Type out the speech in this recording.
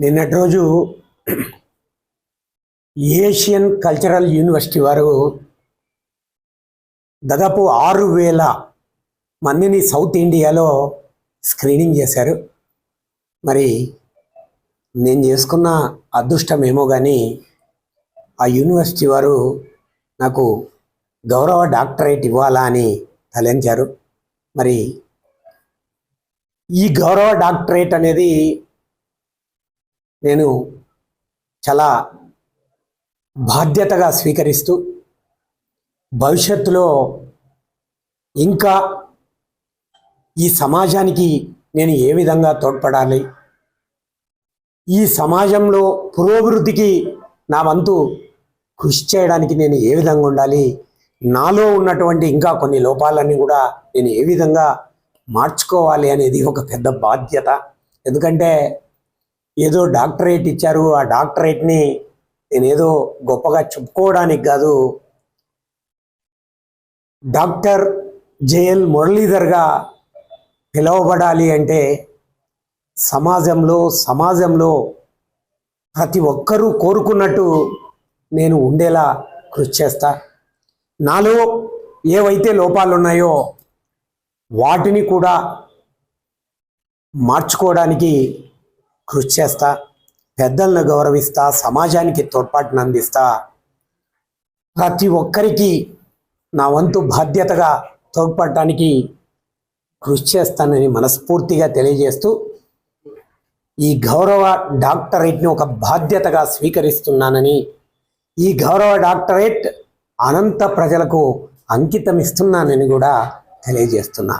నిన్నటి రోజు Asian cultural university వారు దాదాపు ఆరు వేల మందిని సౌత్ ఇండియాలో స్క్రీనింగ్ చేశారు. మరి నేను చేసుకున్న అదృష్టం ఏమో కానీ ఆ యూనివర్సిటీ వారు నాకు గౌరవ డాక్టరేట్ ఇవ్వాలా అని తలంచారు. మరి ఈ గౌరవ డాక్టరేట్ అనేది నేను చాలా బాధ్యతగా స్వీకరిస్తూ భవిష్యత్తులో ఇంకా ఈ సమాజానికి నేను ఏ విధంగా తోడ్పడాలి? ఈ సమాజంలో పురోభివృద్ధికి నా వంతు కృషి చేయడానికి నేను ఏ విధంగా ఉండాలి? నాలో ఉన్నటువంటి ఇంకా కొన్ని లోపాలన్నీ కూడా నేను ఏ విధంగా మార్చుకోవాలి అనేది ఒక పెద్ద బాధ్యత. ఎందుకంటే ఏదో డాక్టరేట్ ఇచ్చారు ఆ డాక్టరేట్ని నేనేదో గొప్పగా చెప్పుకోవడానికి కాదు. డాక్టర్ జేఎల్ మురళీధర్గా పిలువబడాలి అంటే సమాజంలో సమాజంలో ప్రతి ఒక్కరూ కోరుకున్నట్టు నేను ఉండేలా కృషి చేస్తా. నాలో ఏవైతే లోపాలు ఉన్నాయో వాటిని కూడా మార్చుకోవడానికి కృషి చేస్తా పెద్దలను గౌరవిస్తా సమాజానికి తోడ్పాటును అందిస్తా. ప్రతి ఒక్కరికి నా వంతు బాధ్యతగా తోడ్పడటానికి కృషి చేస్తానని మనస్ఫూర్తిగా తెలియజేస్తూ ఈ గౌరవ డాక్టరేట్ని ఒక బాధ్యతగా స్వీకరిస్తున్నానని ఈ గౌరవ డాక్టరేట్ అనంత ప్రజలకు అంకితం ఇస్తున్నానని కూడా తెలియజేస్తున్నా.